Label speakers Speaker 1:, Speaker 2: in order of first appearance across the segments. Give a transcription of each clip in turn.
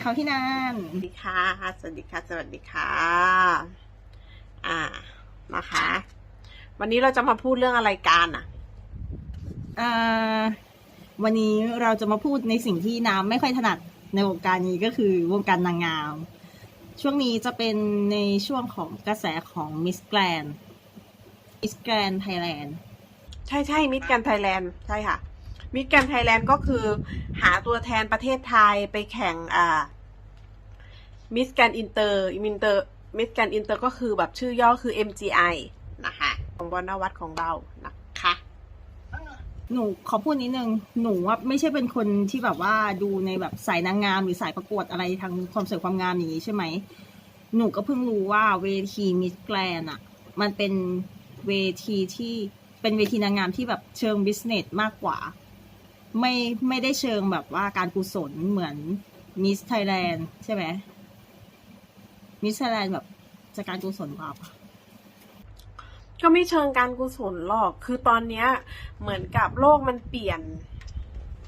Speaker 1: ดีค่ะพี่นาน
Speaker 2: สวัสดีค่ะ สวัสดีค่ะ สวัสดีค่ะ อ่า นะคะ วันนี้เราจะมาพูดเรื่องอะไรกันอะ
Speaker 1: อ่าวันนี้เราจะมาพูดในสิ่งที่น้ำไม่ค่อยถนัดในวงการนี้ก็คือวงการนางงาม ช่วงนี้จะเป็นในช่วงของกระแสของมิสแกรนมิสแกรนไทยแลนด์
Speaker 2: ใช่ใช่มิสแกนไทยแลนด์ใช่ค่ะมิสแกนไทยแลนด์ก็คือหาตัวแทนประเทศไทยไปแข่งอ่า มิสแกนอินเตอร์มินเตอร์มิสแกนอินเตอร์ก็คือแบบชื่อย่อคือ MGI นะคะของบอลนวัตของเรานะคะ
Speaker 1: หนูขอพูดนิดนึง หนูว่าไม่ใช่เป็นคนที่แบบว่าดูในแบบสายนางงามหรือสายประกวดอะไรทางความสวยความงามอย่างนี้ใช่ไหม หนูก็เพิ่งรู้ว่าเวทีมิสแกรนอะมันเป็นเวทีที่เป็นเวทีนางงามที่แบบเชิงบิสเนสมากกว่า ไม่ไม่ได้เชิงแบบว่าการกุศลเหมือนมิสไทยแลนด์ใช่ไหม มิสแลนด์แบบจะการกุศลกว่าปะ
Speaker 2: ก็ไม่เชิงการกุศลหรอก คือตอนเนี้ย เหมือนกับโลกมันเปลี่ยน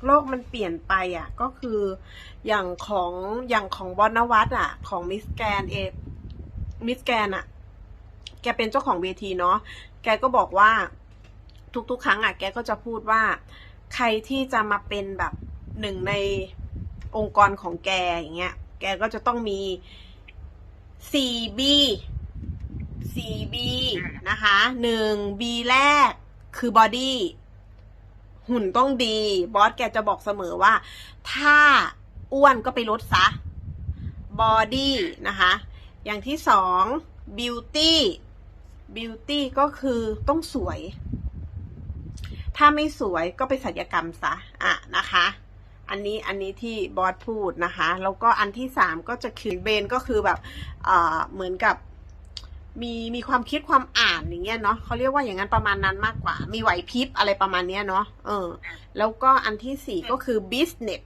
Speaker 2: โลกมันเปลี่ยนไปอะ ก็คืออย่างของอย่างของบอนวัตอะ ของมิสแกนเอมิสแกนอะ แกเป็นเจ้าของเวทีเนาะ แกก็บอกว่าทุกๆ ครั้งอะ แกก็จะพูดว่า ใครที่จะมาเป็นแบบหนึ่งในองค์กรของแกอย่างเงี้ย แกก็จะต้องมี 4B 4B นะคะหนึ่ง B แรกคือบอดี้หุ่นต้องดี บอสแกจะบอกเสมอว่า ถ้าอ้วนก็ไปลดซะบอดี้นะคะ อย่างที่สอง beauty beauty ก็คือต้องสวย ถ้าไม่สวยก็ไปศัลยกรรมซะ อะนะคะ อันนี้อันนี้ที่บอสพูดนะคะ แล้วก็อันที่สามก็จะคือเบนก็คือแบบเอ่อเหมือนกับมีมีความคิดความอ่านอย่างเงี้ยเนาะเขาเรียกว่าอย่างนั้นประมาณนั้นมากกว่า มีไหวพริบอะไรประมาณเนี้ยเนาะเออ แล้วก็อันที่สี่ก็คือ business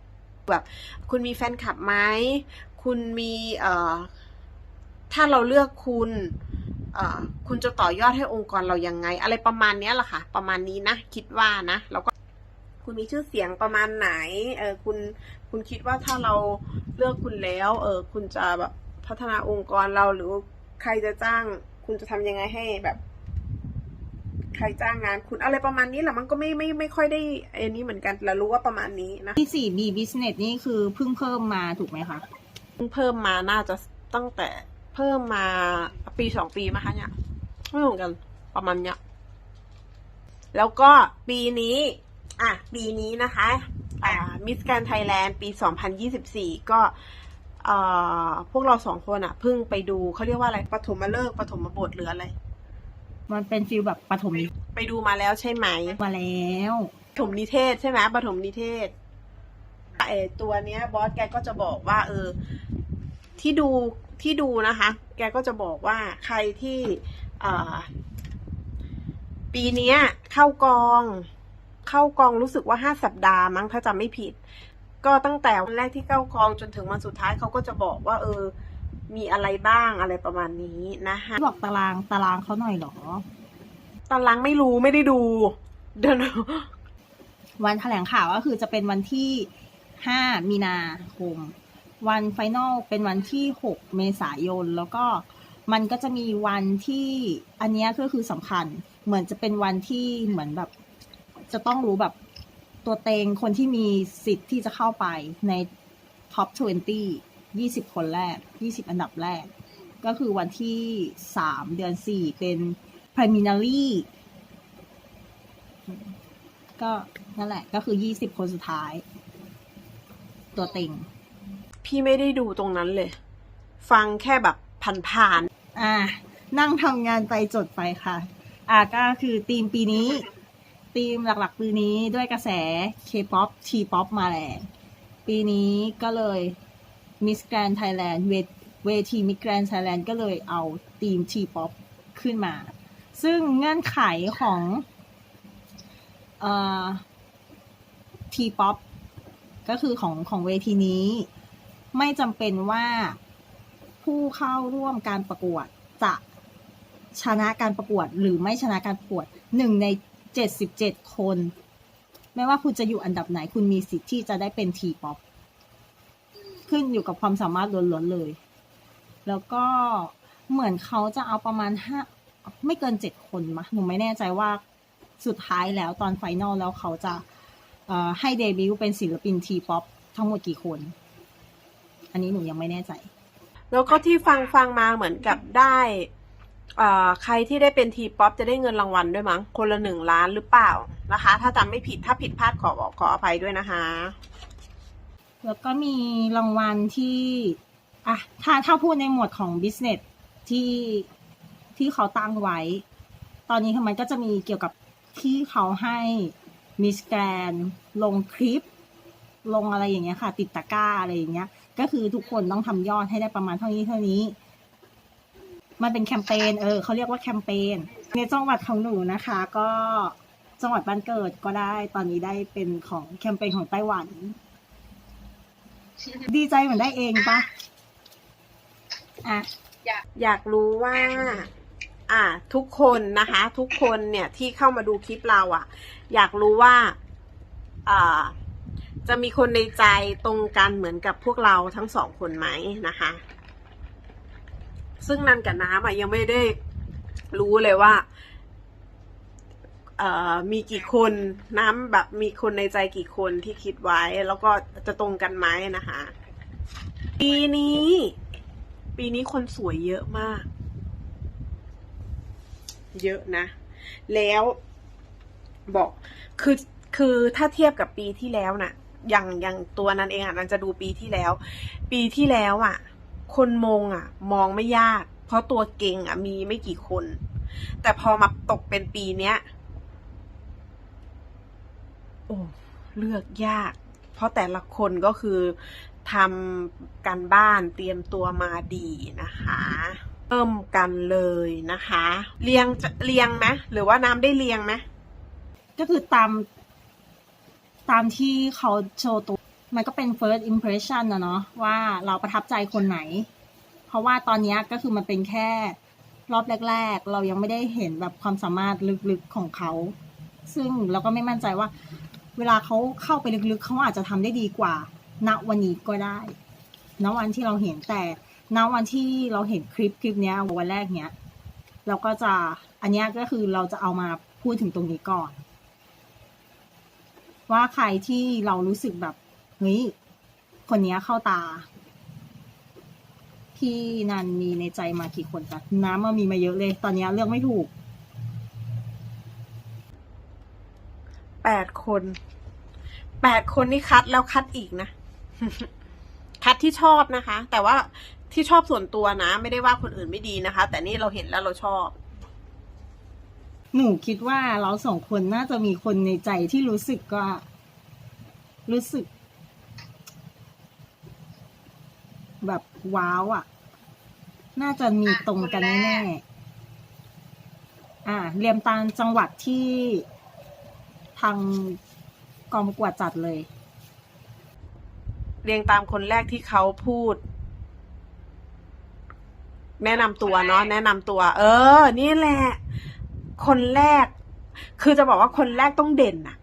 Speaker 2: แบบคุณมีแฟนคลับไหมคุณมีเอ่อถ้าเราเลือกคุณเอ่อคุณจะต่อยอดให้องค์กรเรายังไง อะไรประมาณเนี้ยแหละค่ะ ประมาณนี้นะ คิดว่านะแล้วก็ คุณมีชื่อเสียงประมาณไหน เออคุณคุณคิดว่าถ้าเราเลือกคุณแล้ว เออคุณจะแบบพัฒนาองค์กรเราหรือใครจะจ้าง คุณจะทำยังไงให้แบบ ใครจ้างงานคุณอะไรประมาณนี้แหละมันก็ไม่ไม่ไม่ค่อยได้ไอ้นี้เหมือนกันแต่รู้ว่าประมาณนี้นะ
Speaker 1: ที่สี่ B business นี่คือเพิ่งเพิ่มมาถูกไหมคะ
Speaker 2: เพิ่งเพิ่มมาน่าจะตั้งแต่เพิ่มมาปีสองปีมาคะเนี่ยไม่เหมือนกันประมาณเนี้ยแล้วก็ปีนี้ อะปีนี้นะคะอ่ามิสแกนไทยแลนด์ปี 2024 ก็เอ่อพวกเราสองคนอะเพิ่งไปดูเขาเรียกว่าอะไรปฐมฤกษ์ปฐมบทหรืออะไร
Speaker 1: มันเป็นฟิลแบบปฐมนิ
Speaker 2: ไปดูมาแล้วใช่ไหม
Speaker 1: มาแล้ว
Speaker 2: ปฐมนิเทศใช่ไหมปฐมนิเทศเออตัวเนี้ยบอสแกก็จะบอกว่า เออ ที่ดูที่ดูนะคะ แกก็จะบอกว่าใครที่อ่าปีเนี้ยเข้ากอง เข้ากองรู้สึกว่าห้าสัปดาห์มั้งถ้าจำไม่ผิด ก็ตั้งแต่วันแรกที่เข้ากองจนถึงวันสุดท้ายเขาก็จะบอกว่า เออ มีอะไรบ้างอะไรประมาณนี้นะคะ
Speaker 1: บอกตารางตารางเขาหน่อยเหรอ
Speaker 2: ตารางไม่รู้ไม่ได้ดู เดิน
Speaker 1: วันแถลงข่าวก็คือจะเป็นวันที่ห้ามีนาคม วันไฟนอลเป็นวันที่หกเมษายน แล้วก็มันก็จะมีวันที่อันเนี้ยก็คือสำคัญ เหมือนจะเป็นวันที่เหมือนแบบ จะต้องรู้แบบตัวเต็งคนที่มีสิทธิ์ที่จะเข้าไปในท็อป 20 20 คนแรก 20 อันดับแรก ก็คือวันที่ 3 เดือน 4 เป็น preliminary ก็นั่นแหละ ก็คือ 20 คนสุดท้าย ตัวเต็ง
Speaker 2: พี่ไม่ได้ดูตรงนั้นเลย ฟังแค่แบบผ่าน
Speaker 1: อ่า นั่งทำงานไปจดไปค่ะ อ่าก็คือธีมปีนี้ ธีมหลักๆ ปีนี้ด้วยกระแส K-POP T-POP มาแรงปีนี้ก็เลย Miss Grand Thailand เวที Miss Grand Thailand ก็เลยเอาธีม T-POP ขึ้นมา ซึ่งเงื่อนไขของเอ่อ T-POP ก็คือของของเวทีนี้ ไม่จำเป็นว่าผู้เข้าร่วมการประกวดจะชนะการประกวดหรือไม่ชนะการประกวดหนึ่งใน เจ็ดสิบเจ็ดคน ไม่ว่าคุณจะอยู่อันดับไหน คุณมีสิทธิ์ที่จะได้เป็นทีป๊อปขึ้นอยู่กับความสามารถล้วนๆเลย แล้วก็เหมือนเขาจะเอาประมาณห้าไม่เกินเจ็ดคนมะหนูไม่แน่ใจว่าสุดท้ายแล้วตอนไฟนอลแล้วเขาจะให้เดบิวต์เป็นศิลปินทีป๊อปทั้งหมดกี่คน อันนี้หนูยังไม่แน่ใจ
Speaker 2: แล้วก็ที่ฟังฟังมาเหมือนกับได้ ใครที่ได้เป็นทีป๊อปจะได้เงินรางวัลด้วยมั้ง คนละหนึ่งล้านหรือเปล่านะคะ ถ้าจำไม่ผิดถ้าผิดพลาดขอขออภัยด้วยนะคะ
Speaker 1: แล้วก็มีรางวัลที่อะถ้าถ้าพูดในหมวดของ business ที่ที่เขาตั้งไว้ ตอนนี้คือมันก็จะมีเกี่ยวกับที่เขาให้มิสแกรนลงคลิป ลงอะไรอย่างเงี้ยค่ะ ติดตะกร้าอะไรอย่างเงี้ย ก็คือทุกคนต้องทำยอดให้ได้ประมาณเท่านี้เท่านี้ มันเป็นแคมเปญเออเขาเรียกว่าแคมเปญในจังหวัดของหนูนะคะ ก็จังหวัดบ้านเกิดก็ได้ตอนนี้ได้เป็นของแคมเปญของไต้หวัน ดีใจเหมือนได้เองปะอะ
Speaker 2: อยากรู้ว่า อ่า ทุกคนนะคะ ทุกคนเนี่ยที่เข้ามาดูคลิปเราอะ่ะ อยากรู้ว่าอ่าจะมีคนในใจตรงกันเหมือนกับพวกเราทั้งสองคนไหมนะคะ ซึ่งนันกับน้ำอะยังไม่ได้รู้เลยว่ามีกี่คนน้ำแบบมีคนในใจกี่คนที่คิดไว้ แล้วก็จะตรงกันไหมนะคะ ปีนี้ ปีนี้คนสวยเยอะมาก เยอะนะ แล้วบอกคือคือถ้าเทียบกับปีที่แล้วน่ะอย่างอย่างตัวนั้นเองอะนันจะดูปีที่แล้ว ปีที่แล้วอะ คนมงอะ มองไม่ยาก เพราะตัวเก่งอะ มีไม่กี่คน แต่พอมาตกเป็นปีเนี้ย โอ้เลือกยาก เพราะแต่ละคนก็คือทำการบ้านเตรียมตัวมาดีนะคะเริ่มกันเลยนะคะ เรียงจะเรียงไหมหรือว่าน้ำได้เรียงไหม
Speaker 1: ก็คือตาม ตามที่เขาโชว์ตัว มันก็เป็น first impression นะเนาะว่าเราประทับใจคนไหน เพราะว่าตอนนี้ก็คือมันเป็นแค่รอบแรก ๆ เรายังไม่ได้เห็นแบบความสามารถลึกๆของเขา ซึ่งเราก็ไม่มั่นใจว่า เวลาเขาเข้าไปลึกๆ เขาอาจจะทำได้ดีกว่า ณวันนี้ก็ได้ ณวันที่เราเห็นแต่ณวันที่เราเห็นคลิปคลิปนี้วันแรกเนี้ยเราก็จะอันนี้ก็คือเราจะเอามาพูดถึงตรงนี้ก่อน ว่าใครที่เรารู้สึกแบบ เฮ้ยคนเนี้ยเข้าตา พี่นันมีในใจมากี่คนจ้ะน้ำมามีมาเยอะเลย ตอนเนี้ยเลือกไม่ถูก
Speaker 2: แปดคนแปดคนนี่คัดแล้วคัดอีกนะ คัดที่ชอบนะคะ แต่ว่าที่ชอบส่วนตัวนะ ไม่ได้ว่าคนอื่นไม่ดีนะคะ แต่นี่เราเห็นแล้วเราชอบ
Speaker 1: หนูคิดว่าเราสองคนน่าจะมีคนในใจที่รู้สึกว่ารู้สึก แบบว้าวอะ่ะ น่าจะมีตรงกันแน่ๆอ่า เรียมตามจังหวัดที่ทางกองประกวดจัดเลย
Speaker 2: เรียงตามคนแรกที่เขาพูด แนะนำตัวเนาะแนะนำตัว เออ นี่แหละ คนแรก คือจะบอกว่าคนแรกต้องเด่นอะ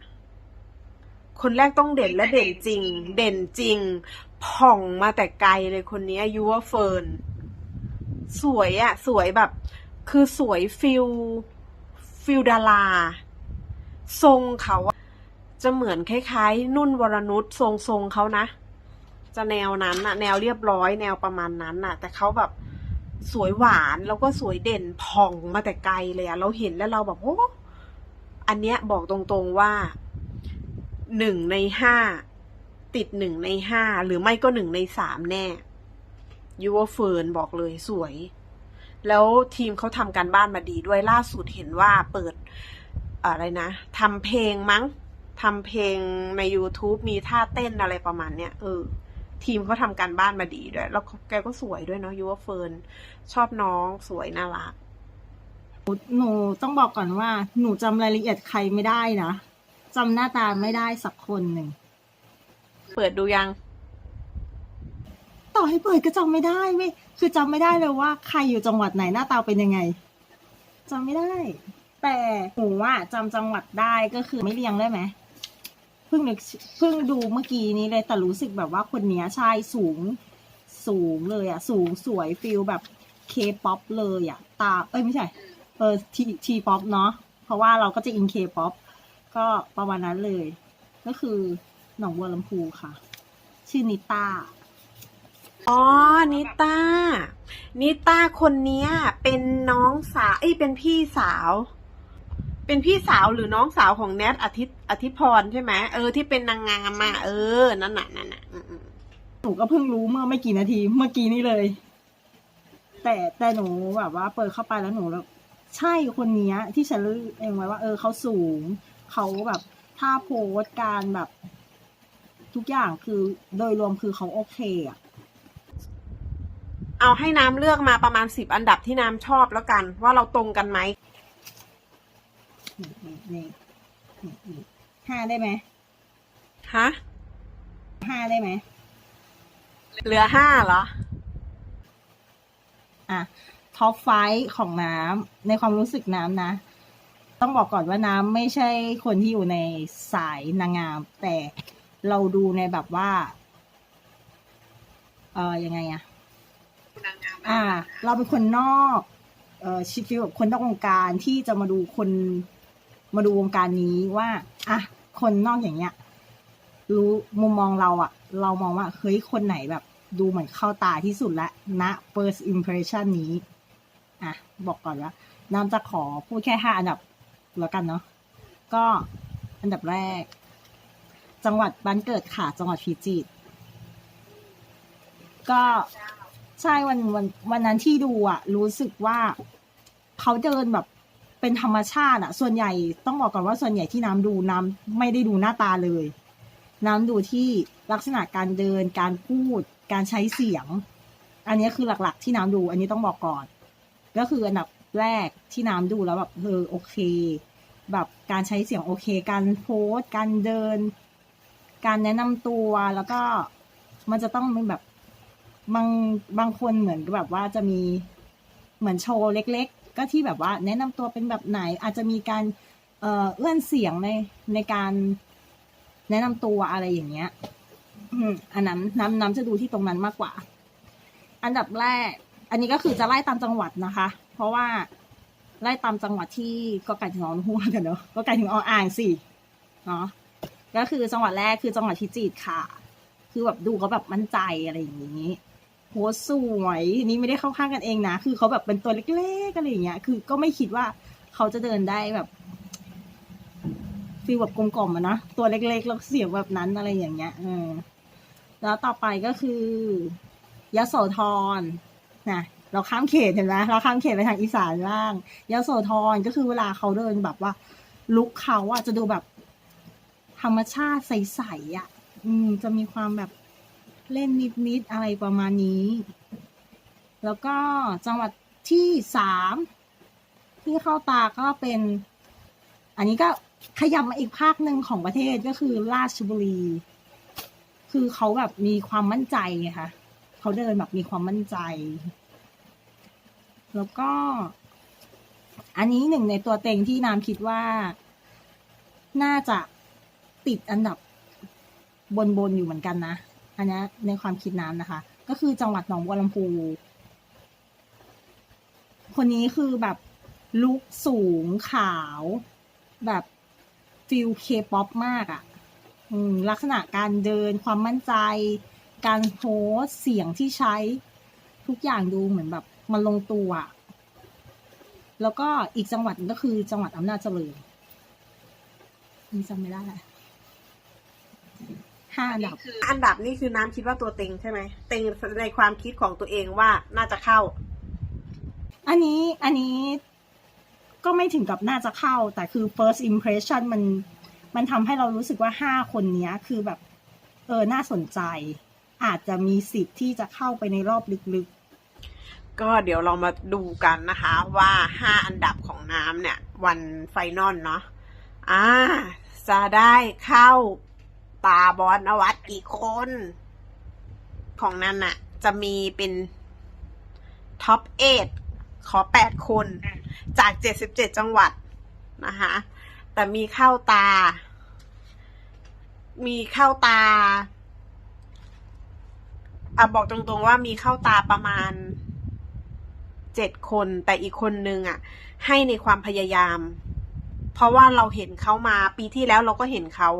Speaker 2: คนแรกต้องเด่นและเด่นจริง เด่นจริง ผ่องมาแต่ไกลเลยคนนี้ยูว่าเฟิร์นสวยอะสวยแบบ คือสวยฟิลฟิลดาราทรงเขาอะจะเหมือนคล้ายๆ นุ่นวรนุชทรงทรงเขานะ จะแนวนั้นอะแนวเรียบร้อยแนวประมาณนั้นอะแต่เขาแบบสวยหวานแล้วก็สวยเด่นผ่องมาแต่ไกลเลยอะเราเห็นแล้วเราแบบโอ้อันเนี้ยบอกตรงๆว่า หนึ่งในห้าติดหนึ่งในห้าหรือไม่ก็หนึ่งในสามแน่ยูว่าเฟิร์นบอกเลยสวย แล้วทีมเขาทำการบ้านมาดีด้วยล่าสุดเห็นว่าเปิดอะไรนะทำเพลงมั้งทำเพลงใน YouTube มีท่าเต้นอะไรประมาณเนี้ยเออ ทีมเขาทำการบ้านมาดีด้วย แล้วแกก็สวยด้วยเนาะยูว่าเฟิร์นชอบน้องสวยน่ารัก
Speaker 1: หนูต้องบอกก่อนว่า หนูจำรายละเอียดใครไม่ได้นะ จำหน้าตาไม่ได้สักคนหนึ่ง
Speaker 2: เปิดดูยัง
Speaker 1: ต่อให้เปิดก็จำไม่ได้ไม่คือจำไม่ได้เลยว่า ใครอยู่จังหวัดไหนหน้าตาเป็นยังไงจำไม่ได้ แต่หนูว่าจำจังหวัดได้ก็คือไม่เรียงได้ไหมพิ่งนึกเพิ่งดูเมื่อกี้นี้เลยแต่รู้สึกแบบว่าคนเนี้ยใช่สูง สูงเลยอะสูงสวยฟิลแบบเคป๊อปเลยอะตาเอ้ยไม่ใช่ เออทีทีป๊อปเนาะเพราะว่าเราก็จะอินเคป๊อป ก็ประมาณนั้นเลย ก็คือหนองบัวลำพูค่ะ ชื่อนิต้า
Speaker 2: อ๋อ นิต้า นิต้าคนเนี้ย เป็นน้องสาว เอ้ย เป็นพี่สาว เป็นพี่สาวหรือน้องสาวของแนทอาทิตย์อาทิตย์พรใช่ไหมเออ ที่เป็นนางงามอะเออ นั่นน่ะนั่นน่ะอืมอืม
Speaker 1: หนูก็เพิ่งรู้เมื่อไม่กี่นาที เมื่อกี้นี้เลย แต่แต่หนูแบบว่าเปิดเข้าไปแล้วหนูแล้ว ใช่คนเนี้ย ที่ฉันรู้เองไว้ว่า เออเขาสูง เขาแบบท่าโพสการแบบ ทุกอย่างคือโดยรวมคือเขาโอเคอะ
Speaker 2: เอาให้น้ำเลือกมาประมาณสิบอันดับที่น้ำชอบแล้วกัน ว่าเราตรงกันไหม
Speaker 1: นี่นี่นี่นี่นี่ห้าได้ไหม
Speaker 2: ฮะ
Speaker 1: ห้าได้ไหม
Speaker 2: เหลือห้าเหรอ
Speaker 1: อะท็อปไฟของน้ำในความรู้สึกน้ำนะ ต้องบอกก่อนว่าน้ำไม่ใช่คนที่อยู่ในสายนางงาม แต่เราดูในแบบว่า เออยังไงอะอ่า เราเป็นคนนอกเออชิฟิลแบบคนนอกวงการที่จะมาดูคนมาดูวงการนี้ว่าอะคนนอกอย่างเงี้ย รู้มุมมองเราอะเรามองว่าเฮ้ยคนไหนแบบ ดูเหมือนเข้าตาที่สุดละณ first impression นี้ อะ บอกก่อนว่าน้ำจะขอพูดแค่ห้าอันดับ แล้วกันเนาะก็อันดับแรก จังหวัดบ้านเกิดค่ะ จังหวัดพิจิตรก็ใช่วันวันวันนั้นที่ดูอะรู้สึกว่าเขาเดินแบบเป็นธรรมชาติอะส่วนใหญ่ต้องบอกก่อนว่าส่วนใหญ่ที่น้ำดูน้ำไม่ได้ดูหน้าตาเลย น้ำดูที่ลักษณะการเดิน การพูด การใช้เสียง อันนี้คือหลักๆ ที่น้ำดู อันนี้ต้องบอกก่อน ก็คืออันดับ แรกที่น้ำดูแล้วแบบเออโอเค แบบการใช้เสียงโอเค การโพสการเดิน การแนะนำตัวแล้วก็มันจะต้องเป็นแบบบางบางคนเหมือนกับแบบว่าจะมีเหมือนโชว์เล็ก ๆ ก็ที่แบบว่า แนะนำตัวเป็นแบบไหน อาจจะมีการเอ่อเอื้อนเสียงในในการแนะนำตัวอะไรอย่างเงี้ยอันนั้นน้ำน้ำจะดูที่ตรงนั้นมากกว่า อันดับแรก อันนี้ก็คือจะไล่ตามจังหวัดนะคะ เพราะว่าไล่ตามจังหวัดที่ก็ไก่ถึงอหัวกันเนาะก็ไก่ถึงออ่างสิเนาะก็คือจังหวัดแรกคือจังหวัดพิจิตรค่ะ คือแบบดูเขาแบบมั่นใจอะไรอย่างนี้โหสวยนี้ไม่ได้เข้าข้างกันเองนะ คือเขาแบบเป็นตัวเล็กๆอะไรอย่างเงี้ย คือก็ไม่คิดว่าเขาจะเดินได้แบบฟีลแบบกลมๆอะนะตัวเล็กๆแล้วเสียงแบบนั้นอะไรอย่างเงี้ยเออแล้วต่อไปก็คือยโสธรนะ เราข้ามเขตเห็นไหมเราข้ามเขตไปทางอีสานล่างยโสธรก็คือเวลาเขาเดินแบบว่า ลุคเขาอะจะดูแบบ ธรรมชาติใสๆอะอืม จะมีความแบบเล่นนิดๆอะไรประมาณนี้ แล้วก็จังหวัดที่สามที่เข้าตาก็เป็น อันนี้ก็ขยับมาอีกภาคหนึ่งของประเทศก็คือราชบุรี คือเขาแบบมีความมั่นใจไงคะเขาเดินแบบมีความมั่นใจ แล้วก็ อันนี้หนึ่งในตัวเต็งที่น้ำคิดว่า น่าจะติดอันดับบนๆอยู่เหมือนกันนะ อันนี้ในความคิดน้ำนะคะ ก็คือจังหวัดหนองบัวลำพูคนนี้คือแบบลุกสูงขาว แบบฟิลเคป๊อปมากอะ่ะลักษณะการเดินความมั่นใจ การโพสเสียงที่ใช้ทุกอย่างดูเหมือนแบบ มันลงตัวอะแล้วก็อีกจังหวัดหนึ่งก็คือจังหวัดอำนาจเจริญนี่จำไม่ได้ละห้าอันดับ
Speaker 2: อันดับนี่คือน้ำคิดว่าตัวเต็งใช่ไหมเต็งในความคิดของตัวเองว่าน่าจะเข้า
Speaker 1: อันนี้อันนี้ก็ไม่ถึงกับน่าจะเข้า แต่คือ first impression มันมันทำให้เรารู้สึกว่าห้าคนเนี้ยคือแบบ เออ น่าสนใจ อาจจะมีสิทธิ์ที่จะเข้าไปในรอบลึก
Speaker 2: ก็เดี๋ยวเรามาดูกันนะคะว่าห้าอันดับของน้ำเนี่ย วันไฟนอลเนาะอ่าจะได้เข้าตาบอลนวัดกี่คน ของนั้นน่ะจะมีเป็นท็อปเอขอแปดคน จากเจ็ดสิบเจ็ดจังหวัดนะคะแต่มีเข้าตา มีเข้าตาอะบอกตรงๆว่ามีเข้าตาประมาณ เจ็ดคนแต่อีกคนนึงอะ ให้ในความพยายาม เพราะว่าเราเห็นเขามาปีที่แล้วเราก็เห็นเขา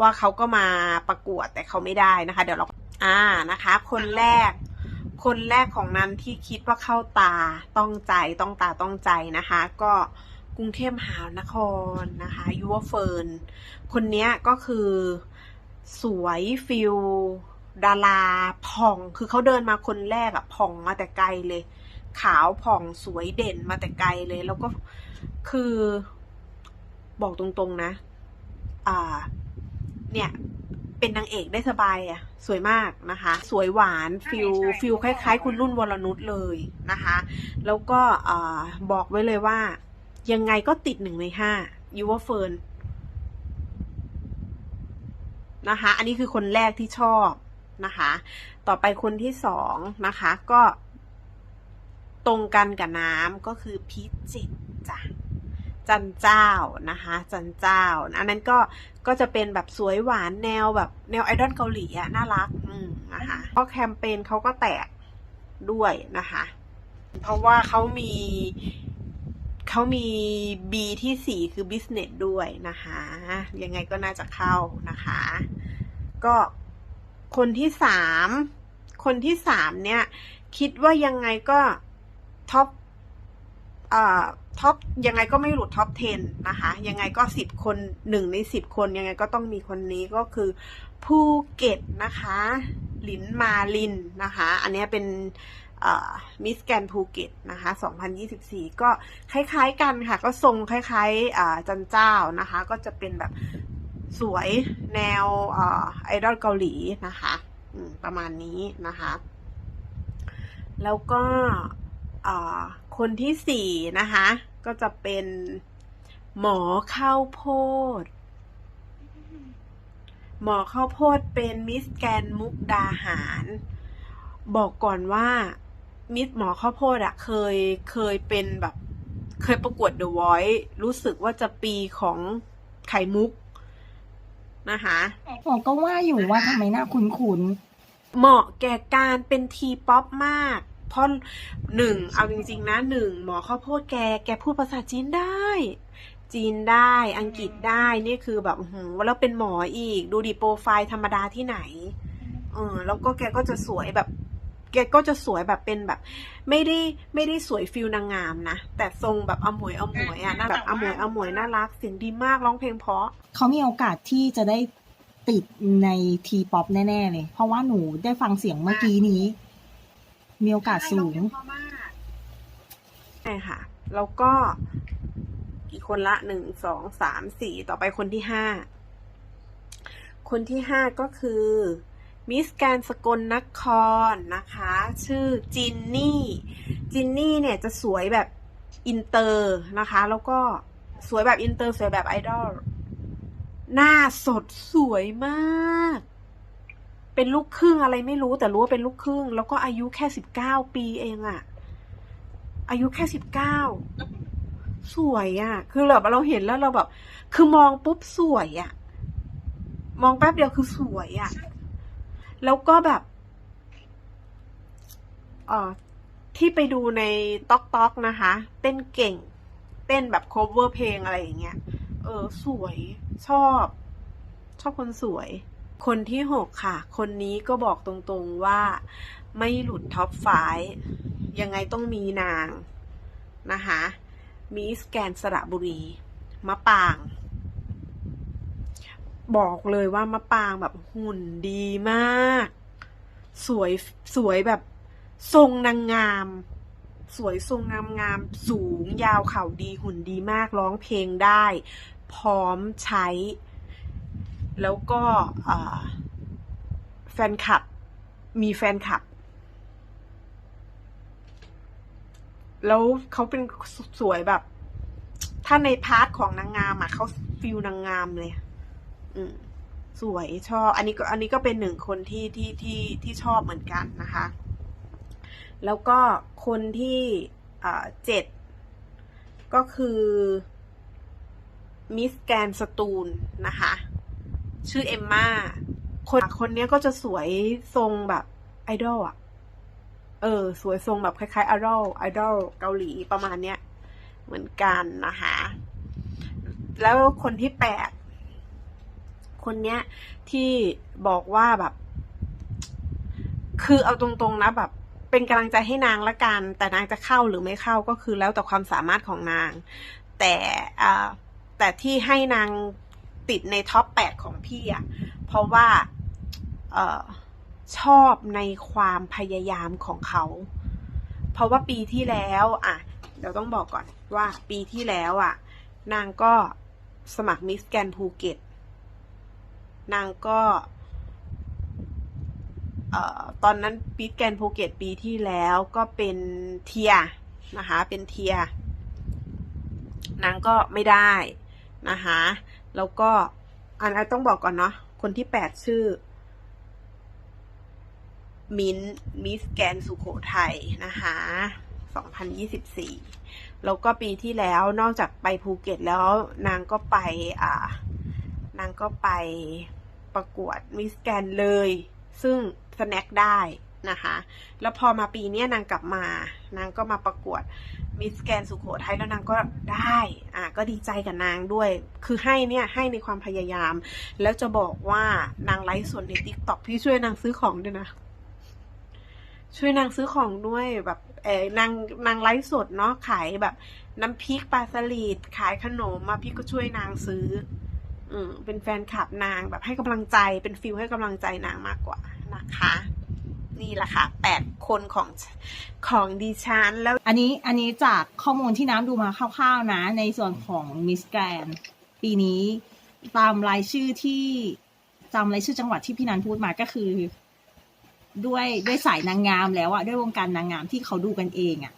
Speaker 2: ว่าเขาก็มาประกวดแต่เขาไม่ได้นะคะ เดี๋ยวเราอ่านะคะ คนแรก คนแรกของนั้นที่คิดว่าเข้าตาต้องใจต้องตาต้องใจนะคะ ก็กรุงเทพมหานครนะคะยูวเฟิร์นคนนี้ก็คือสวยฟิลดาราผ่อง คือเขาเดินมาคนแรกอะผ่องมาแต่ไกลเลย ขาวผ่องสวยเด่นมาแต่ไกลเลย แล้วก็คือบอกตรงๆนะ อ่า เนี่ย เป็นนางเอกได้สบายอะสวยมากนะคะ สวยหวานฟิลฟิลคล้ายๆ คุณนุ่นวรนุชเลยนะคะ แล้วก็อ่าบอกไว้เลยว่า ยังไงก็ติดหนึ่งในห้ายูว่าเฟิร์นนะคะ อันนี้คือคนแรกที่ชอบนะคะ ต่อไปคนที่สองนะคะ ก็ ตรงกันกับน้ำก็คือพิจิตจ้ะจันเจ้านะคะ จันเจ้า อันนั้นก็ก็จะเป็นแบบสวยหวานแนวแบบแนวไอดอลเกาหลีอะน่ารักอืมนะคะก็แคมเปญเขาก็แตกด้วยนะคะ เพราะว่าเขามีเขามี B ที่สี่คือ business ด้วยนะคะ ยังไงก็น่าจะเข้านะคะ ก็คนที่สามคนที่สามเนี่ย คิดว่ายังไงก็ ท็อปท็อปยังไงก็ไม่หลุดท็อป 10 นะคะ ยังไงก็สิบคนหนึ่งในสิบคนยังไงก็ต้องมีคนนี้ก็คือภูเก็ตนะคะลินมาลินนะคะ อันนี้เป็นมิสแกนภูเก็ตนะคะ 2024 ก็คล้ายๆกันค่ะ ก็ทรงคล้ายๆจันเจ้านะคะ ก็จะเป็นแบบสวยแนวไอดอลเกาหลีนะคะประมาณนี้นะคะ แล้วก็ คนที่สี่นะคะ ก็จะเป็นหมอข้าวโพด หมอข้าวโพดเป็นมิสแกนมุกดาหาร บอกก่อนว่ามิสหมอข้าวโพดอะเคยเคยเป็นแบบเคยประกวด The Voice รู้สึกว่าจะปีของไข่มุกนะคะ
Speaker 1: ผมก็ว่าอยู่ว่าทำไมหน้าคุ้น
Speaker 2: เหมาะแก่การเป็นทีป๊อปมาก เพราะหนึ่งเอาจริง ๆ นะหนึ่งหมอข้าวโพดแกแกพูดภาษาจีนได้ จีนได้อังกฤษได้นี่คือแบบอื้อหือแล้วเป็นหมออีก ดูดิโปรไฟล์ธรรมดาที่ไหนเออแล้วก็แกก็จะสวยแบบ แกก็จะสวยแบบเป็นแบบ ไม่ได้ไม่ได้สวยฟิลนางงามนะ แต่ทรงแบบอมวยอมวยอะน่าแบบอมวยอมวยน่ารักเสียงดีมากร้องเพลงเพราะ
Speaker 1: ๆเขามีโอกาสที่จะได้ติดในทีป๊อปแน่ ๆ เลย เพราะว่าหนูได้ฟังเสียงเมื่อกี้นี้ มีโอกาสสูง
Speaker 2: ใช่ค่ะ แล้วก็อีกคนละหนึ่งสองสามสี่ต่อไปคนที่ห้าคนที่ห้าก็คือมิสแกนสกลนครนะคะ ชื่อจินนี่ จินนี่เนี่ยจะสวยแบบอินเตอร์นะคะ แล้วก็สวยแบบอินเตอร์ สวยแบบไอดอล หน้าสดสวยมาก เป็นลูกครึ่งอะไรไม่รู้แต่รู้ว่าเป็นลูกครึ่ง แล้วก็อายุแค่สิบเก้าปีเองอะอายุแค่สิบเก้าสวยอะคือแบบเราเห็นแล้วเราแบบ คือมองปุ๊บสวยอะมองแป๊บเดียวคือสวยอะแล้วก็แบบเอ่อที่ไปดูในต๊อกต๊อกนะคะ เต้นเก่ง เต้นแบบ cover เพลงอะไรอย่างเงี้ย เออ สวย ชอบ ชอบคนสวย คนที่หกค่ะ คนนี้ก็บอกตรงๆว่าไม่หลุดท็อปไฟยังไงต้องมีนางนะคะมีสแกนสระบุรี มะปาง บอกเลยว่ามะปางแบบหุ่นดีมาก สวยสวยแบบทรงนางงาม สวยทรงงามงาม สูงยาวเข่าดีหุ่นดีมากร้องเพลงได้ พร้อมใช้ แล้วก็แฟนคลับ มีแฟนคลับ แล้วเขาเป็นสวยแบบ ถ้าในพาร์ทของนางงามอะเขาฟิลนางงามเลย อืมสวยชอบ อันนี้ก็อันนี้ก็เป็นหนึ่งคนที่ที่ที่ที่ชอบเหมือนกันนะคะ แล้วก็คนที่เจ็ดก็คือมิสแกนสตูลนะคะ ชื่อเอมมาคนคนเนี้ยก็จะสวยทรงแบบไอดอลอะเออ สวยทรงแบบคล้ายๆไอดอลไอดอลเกาหลีประมาณเนี้ยเหมือนกันนะคะแล้วคนที่แปดคนเนี้ยที่บอกว่าแบบ คือเอาตรงๆนะแบบ เป็นกำลังใจให้นางละกัน แต่นางจะเข้าหรือไม่เข้าก็คือแล้วแต่ความสามารถของนาง แต่แต่ที่ให้นาง ติดในท็อปแปดของพี่อะ เพราะว่าออชอบในความพยายามของเขา เพราะว่าปีที่แล้วอะเดี๋ยวต้องบอกก่อนว่าปีที่แล้วอะ นางก็สมัครมิสแกนภูเก็ต นางก็ตอนนั้นมิสแกนภูเก็ตปีที่แล้วก็เป็นเทียนะคะ เป็นเทียนางก็ไม่ได้นะคะ แล้วก็อันนี้ต้องบอกก่อนเนาะคนที่แปดชื่อ มินมิสแกนสุโขทัยนะคะ2024 แล้วก็ปีที่แล้วนอกจากไปภูเก็ตแล้วนางก็ไปอ่านางก็ไปประกวดมิสแกนเลย ซึ่งสแน็คได้ นะคะ แล้วพอมาปีนี้นางกลับมานางก็มาประกวดมิสแกนสุโขทัยแล้วนางก็ได้อะก็ดีใจกับนางด้วย คือให้เนี่ยให้ในความพยายาม แล้วจะบอกว่านางไลฟ์สดในติ๊กต็อกพี่ช่วยนางซื้อของด้วยนะช่วยนางซื้อของด้วยแบบเออนางนางไลฟ์สดเนาะขายแบบ น้ำพริกปลาสลิดขายขนมมาพี่ก็ช่วยนางซื้ออืมเป็นแฟนคลับนางแบบให้กำลังใจเป็นฟิลให้กำลังใจนางมากกว่านะคะ นี่แหละค่ะแปดคนของของดิฉันแล้ว
Speaker 1: อันนี้อันนี้จากข้อมูลที่น้ำดูมาคร่าวๆนะ ในส่วนของมิสแกรนปีนี้ตามรายชื่อที่ตามรายชื่อจังหวัดที่พี่นันพูดมาก็คือ ด้วยด้วยสายนางงามแล้วอะด้วยวงการนางงามที่เขาดูกันเองอะ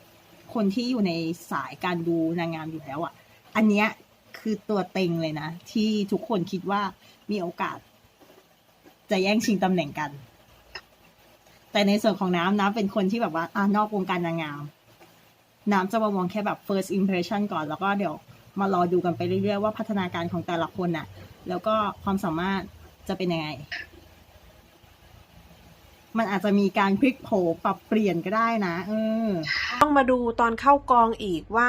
Speaker 1: คนที่อยู่ในสายการดูนางงามอยู่แล้วอะอันเนี้ยคือตัวเต็งเลยนะ ที่ทุกคนคิดว่ามีโอกาส จะแย่งชิงตำแหน่งกัน แต่ในส่วนของน้ำน้ำเป็นคนที่แบบว่าอ่านอกวงการนางงาม น้ำจะมามองแค่แบบ first impression ก่อน แล้วก็เดี๋ยวมารอดูกันไปเรื่อยๆว่าพัฒนาการของแต่ละคนน่ะ แล้วก็ความสามารถจะเป็นยังไง มันอาจจะมีการพลิกโผปรับเปลี่ยนก็ได้นะเออ
Speaker 2: ต้องมาดูตอนเข้ากองอีกว่า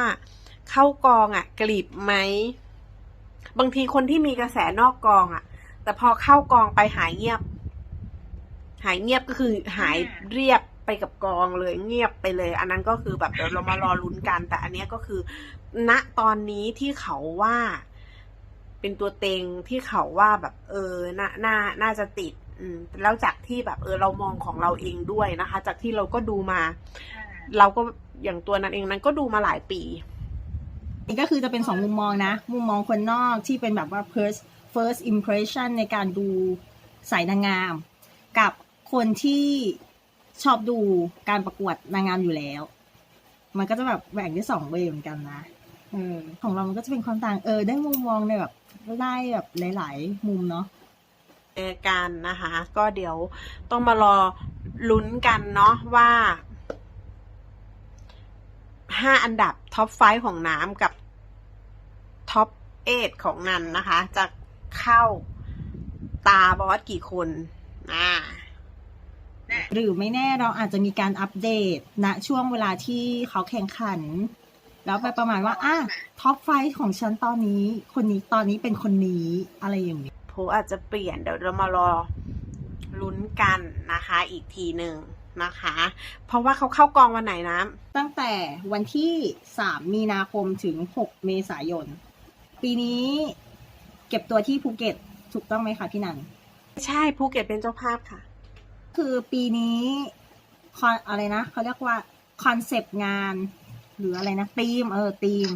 Speaker 2: เข้ากองอะ กลีบไหม บางทีคนที่มีกระแสนอกกองอะ แต่พอเข้ากองไปหายเงียบ หายเงียบก็คือหายเรียบไปกับกองเลยเงียบไปเลย อันนั้นก็คือแบบเดี๋ยวเรามารอลุ้นกันแต่อันเนี้ยก็คือ ณตอนนี้ที่เขาว่า เป็นตัวเต็งที่เขาว่าแบบ เออน่าน่าน่าจะติด อืมแล้วจากที่แบบ เออ เรามองของเราเองด้วยนะคะ จากที่เราก็ดูมา เราก็อย่างตัวนั้นเองนั้นก็ดูมาหลายปี
Speaker 1: นี่ก็คือจะเป็นสองมุมมองนะ มุมมองคนนอกที่เป็นแบบว่า first first impression ในการดูสายนางงาม กับ คนที่ชอบดูการประกวดนางงามอยู่แล้ว มันก็จะแบบแบ่งได้สองเวย์เหมือนกันนะเออของเรามันก็จะเป็นความต่างเออได้มุมมองในแบบได้แบบหลาย ๆ มุมเนาะ
Speaker 2: เจอกันนะคะ ก็เดี๋ยวต้องมารอลุ้นกันเนาะว่าห้าอันดับท็อปไฟของน้ำกับท็อปเอทของนันนะคะ จะเข้าตาบอสกี่คนอ่า
Speaker 1: หรือไม่แน่เราอาจจะมีการอัปเดตณช่วงเวลาที่เขาแข่งขัน แล้วไปประมาณว่าอะท็อปไฟของฉันตอนนี้ คนนี้ตอนนี้เป็นคนนี้อะไรอย่างนี้
Speaker 2: โพอาจจะเปลี่ยนเดี๋ยวเรามารอลุ้นกันนะคะ อีกทีหนึ่งนะคะ เพราะว่าเขาเข้ากองวันไหนนะ
Speaker 1: ตั้งแต่วันที่ 3 มีนาคมถึง 6 เมษายน ปีนี้เก็บตัวที่ภูเก็ตถูกต้องไหมคะพี่นัน
Speaker 2: ใช่ภูเก็ตเป็นเจ้าภาพค่ะ
Speaker 1: คือปีนี้คอนอะไรนะเขาเรียกว่าคอนเซปต์งาน หรืออะไรนะธีมเออธีม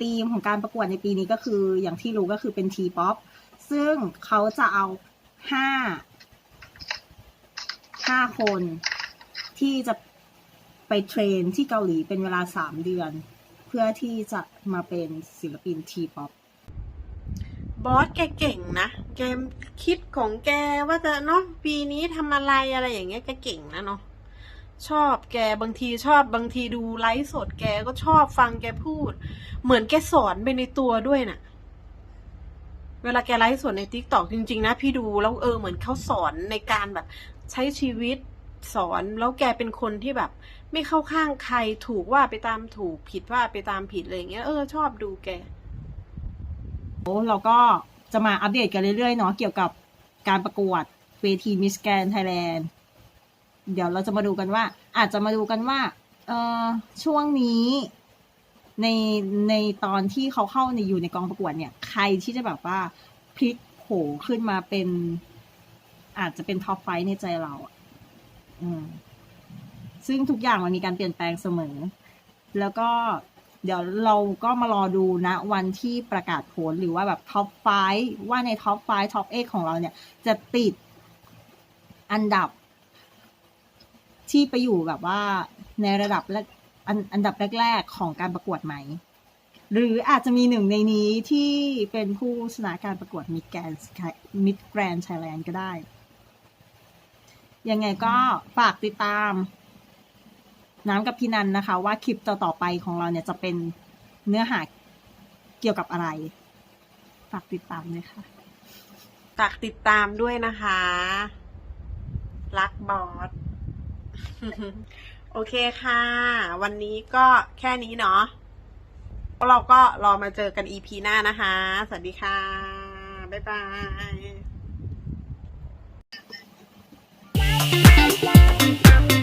Speaker 1: ธีมของการประกวดในปีนี้ก็คืออย่างที่รู้ก็คือเป็นทีป๊อปซึ่งเขาจะเอาห้าห้าคนที่จะไปเทรนที่เกาหลีเป็นเวลาสามเดือน เพื่อที่จะมาเป็นศิลปินทีป๊อป
Speaker 2: บอสแกเก่งนะ แกคิดของแกว่าจะเนาะปีนี้ทำอะไรอะไรอย่างเงี้ยแกเก่งนะเนาะชอบแกบางทีชอบบางทีดูไลฟ์สดแกก็ชอบฟังแกพูด เหมือนแกสอนไปในตัวด้วยน่ะเเวลาแกไลฟ์สดในทิกตอกจริง ๆ นะ พี่ดูแล้วเออเหมือนเขาสอนในการแบบ ใช้ชีวิตสอนแล้วแกเป็นคนที่แบบ ไม่เข้าข้างใครถูกว่าไปตามถูกผิดว่าไปตามผิดอะไรอย่างเงี้ยเออชอบดูแก
Speaker 1: เราก็จะมาอัปเดตกันเรื่อยๆเนาะเกี่ยวกับการประกวดเวทีมิสแกนไทยแลนด์เดี๋ยวเราจะมาดูกันว่า อาจจะมาดูกันว่าเออช่วงนี้ในในตอนที่เขาเข้าในอยู่ในกองประกวดเนี่ย ใครที่จะแบบว่าพลิกโผขึ้นมาเป็น อาจจะเป็นท็อปไฟในใจเราอะอืมซึ่งทุกอย่างมันมีการเปลี่ยนแปลงเสมอ แล้วก็ เดี๋ยวเราก็มารอดูนะ วันที่ประกาศผลหรือว่าแบบท็อปไฟว่าในท็อปไฟท็อปเอของเราเนี่ย จะติดอันดับ ที่ไปอยู่แบบว่าในระดับอันอันดับแรก ๆ ของการประกวดไหม หรืออาจจะมีหนึ่งในนี้ที่เป็นผู้ชนะการประกวดมิดแกรนมิดแกรนไทยแลนด์ก็ได้ ยังไงก็ฝากติดตาม น้ำกับพี่นันนะคะ ว่าคลิปต่อไปของเราเนี่ยจะเป็นเนื้อหาเกี่ยวกับอะไรฝากติดตามเลยค่ะ
Speaker 2: ฝากติดตามด้วยนะคะ รักบอส โอเคค่ะ วันนี้ก็แค่นี้เนาะเราก็รอมาเจอกันอีพีหน้านะคะ สวัสดีค่ะ บ๊ายบาย